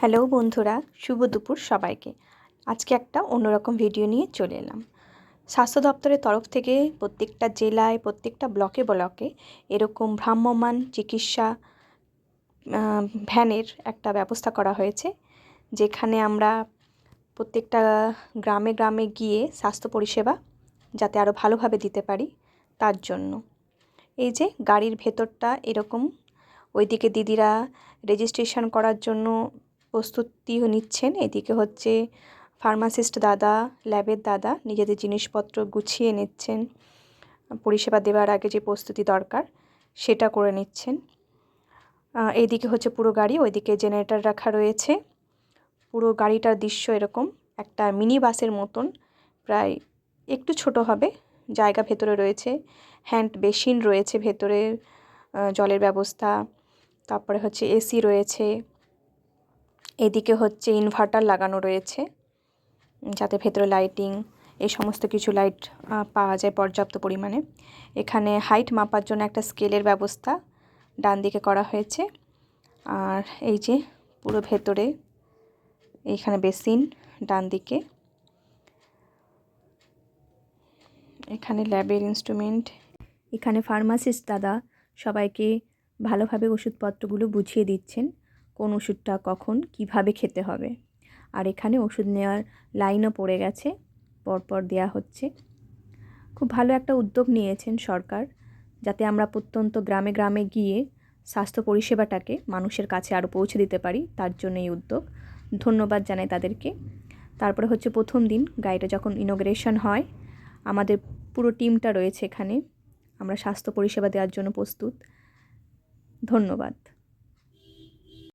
Hello বন্ধুরা, শুভ দুপুর সবাইকে। আজকে একটা অন্যরকম ভিডিও নিয়ে চলে এলাম। স্বাস্থ্য দপ্তরের তরফ থেকে প্রত্যেকটা জেলায়, প্রত্যেকটা ব্লকে ব্লকে এরকম ভ্রাম্যমাণ চিকিৎসা ভ্যানের একটা ব্যবস্থা করা হয়েছে, যেখানে আমরা প্রত্যেকটা গ্রামে গ্রামে গিয়ে স্বাস্থ্য পরিষেবা যাতে আরও ভালোভাবে দিতে পারি তার জন্য। এই যে গাড়ির ভেতরটা এরকম, ওইদিকে দিদিরা রেজিস্ট্রেশন করার জন্য প্রস্তুতি নিচ্ছেন। এদিকে হচ্ছে ফার্মাসিস্ট দাদা, ল্যাবের দাদা নিজেদের জিনিসপত্র গুছিয়ে নিচ্ছেন। পরিষেবা দেওয়ার আগে যে প্রস্তুতি দরকার সেটা করে নিচ্ছেন। এইদিকে হচ্ছে পুরো গাড়ি, ওইদিকে জেনারেটর রাখা রয়েছে। পুরো গাড়িটার দৃশ্য এরকম, একটা মিনি বাসের মতন, প্রায় একটু ছোট হবে, জায়গা ভেতরে রয়েছে, হ্যান্ড বেসিন রয়েছে ভেতরে জলের ব্যবস্থা, তারপরে হচ্ছে এসি রয়েছে। এদিকে হচ্ছে ইনভার্টার লাগানো রয়েছে যাতে ভেতরে লাইটিং এই সমস্ত কিছু লাইট পাওয়া যায় পর্যাপ্ত পরিমাণে। এখানে হাইট মাপার জন্য একটা স্কেলের ব্যবস্থা ডান দিকে করা হয়েছে। আর এই যে পুরো ভেতরে এইখানে বেসিন ডান দিকে এখানে ল্যাবের ইনস্ট্রুমেন্ট এখানে ফার্মাসিস্ট দাদা সবাইকে ভালোভাবে ওষুধপত্রগুলো বুঝিয়ে দিচ্ছেন। কোন ওষুধটা কখন কীভাবে খেতে হবে। আর এখানে ওষুধ নেওয়ার লাইনও পড়ে গেছে, পরপর দেয়া হচ্ছে। খুব ভালো একটা উদ্যোগ নিয়েছেন সরকার, যাতে আমরা প্রত্যন্ত গ্রামে গ্রামে গিয়ে স্বাস্থ্য পরিষেবাটাকে মানুষের কাছে আরও পৌঁছে দিতে পারি, তার জন্য এই উদ্যোগ। ধন্যবাদ জানাই তাদেরকে। তারপরে হচ্ছে প্রথম দিন, গাড়িটা যখন ইনোগ্রেশন হয়, আমাদের পুরো টিমটা রয়েছে এখানে। আমরা স্বাস্থ্য পরিষেবা দেওয়ার জন্য প্রস্তুত। ধন্যবাদ।